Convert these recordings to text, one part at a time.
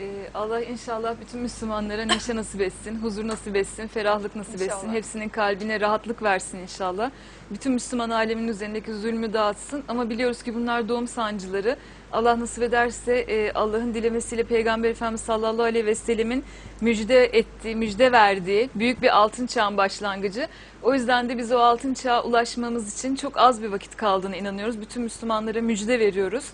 Ee, Allah inşallah bütün Müslümanlara neşe nasip etsin, huzur nasip etsin, ferahlık nasip etsin. İnşallah. Hepsinin kalbine rahatlık versin inşallah. Bütün Müslüman aleminin üzerindeki zulmü dağıtsın. Ama biliyoruz ki bunlar doğum sancıları. Allah nasip ederse e, Allah'ın dilemesiyle Peygamber Efendimiz sallallahu aleyhi ve sellemin müjde ettiği, müjde verdiği büyük bir altın çağın başlangıcı. O yüzden de biz o altın çağa ulaşmamız için çok az bir vakit kaldığına inanıyoruz. Bütün Müslümanlara müjde veriyoruz.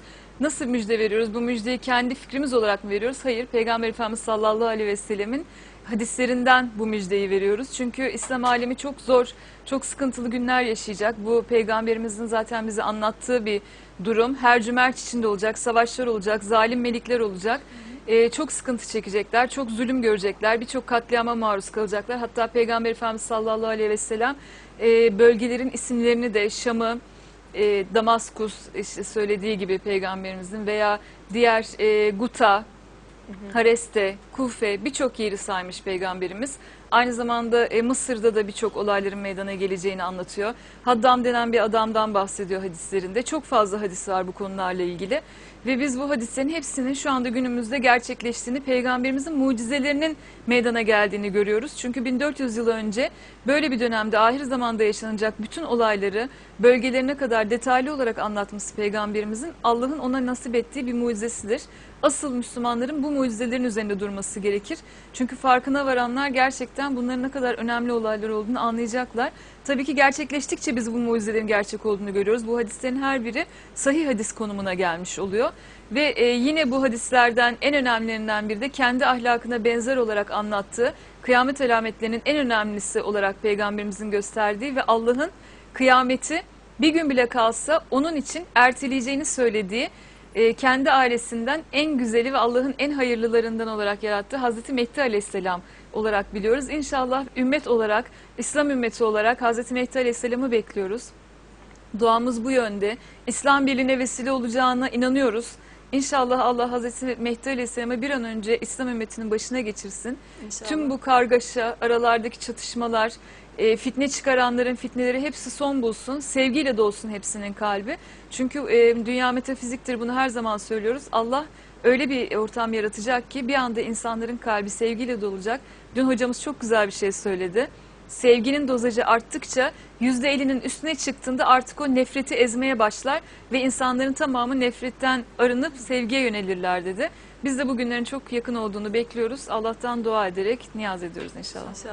Nasıl müjde veriyoruz? Bu müjdeyi kendi fikrimiz olarak mı veriyoruz? Hayır. Peygamber Efendimiz sallallahu aleyhi ve sellemin hadislerinden bu müjdeyi veriyoruz. Çünkü İslam alemi çok zor, çok sıkıntılı günler yaşayacak. Bu peygamberimizin zaten bize anlattığı bir durum. Her cümerç içinde olacak, savaşlar olacak, zalim melikler olacak. Ee, çok sıkıntı çekecekler, çok zulüm görecekler, birçok katliama maruz kalacaklar. Hatta Peygamber Efendimiz sallallahu aleyhi ve sellem e, bölgelerin isimlerini de Şam'ı, e, Damaskus işte söylediği gibi peygamberimizin veya diğer e, Guta, Hareste, Kufe birçok yeri saymış peygamberimiz. Aynı zamanda e, Mısır'da da birçok olayların meydana geleceğini anlatıyor. Haddam denen bir adamdan bahsediyor hadislerinde. Çok fazla hadis var bu konularla ilgili. Ve biz bu hadislerin hepsinin şu anda günümüzde gerçekleştiğini, peygamberimizin mucizelerinin meydana geldiğini görüyoruz. Çünkü 1400 yıl önce böyle bir dönemde ahir zamanda yaşanacak bütün olayları bölgelerine kadar detaylı olarak anlatması peygamberimizin Allah'ın ona nasip ettiği bir mucizesidir. Asıl Müslümanların bu mucizelerin üzerinde durması gerekir. Çünkü farkına varanlar gerçekten bunların ne kadar önemli olaylar olduğunu anlayacaklar. Tabii ki gerçekleştikçe biz bu mucizelerin gerçek olduğunu görüyoruz. Bu hadislerin her biri sahih hadis konumuna gelmiş oluyor. Ve e, yine bu hadislerden en önemlilerinden biri de kendi ahlakına benzer olarak anlattığı kıyamet alametlerinin en önemlisi olarak peygamberimizin gösterdiği ve Allah'ın kıyameti bir gün bile kalsa onun için erteleyeceğini söylediği e, kendi ailesinden en güzeli ve Allah'ın en hayırlılarından olarak yarattığı Hazreti Mehdi Aleyhisselam olarak biliyoruz. İnşallah ümmet olarak, İslam ümmeti olarak Hazreti Mehdi Aleyhisselam'ı bekliyoruz. Duamız bu yönde. İslam birliğine vesile olacağına inanıyoruz. İnşallah Allah Hazreti Mehdi Aleyhisselam'ı bir an önce İslam ümmetinin başına geçirsin. İnşallah. Tüm bu kargaşa, aralardaki çatışmalar, e, fitne çıkaranların fitneleri hepsi son bulsun. Sevgiyle dolsun hepsinin kalbi. Çünkü e, dünya metafiziktir bunu her zaman söylüyoruz. Allah öyle bir ortam yaratacak ki bir anda insanların kalbi sevgiyle dolacak. Dün hocamız çok güzel bir şey söyledi. Sevginin dozajı arttıkça %50'nin üstüne çıktığında artık o nefreti ezmeye başlar ve insanların tamamı nefretten arınıp sevgiye yönelirler dedi. Biz de bugünlerin çok yakın olduğunu bekliyoruz. Allah'tan dua ederek niyaz ediyoruz inşallah. İnşallah.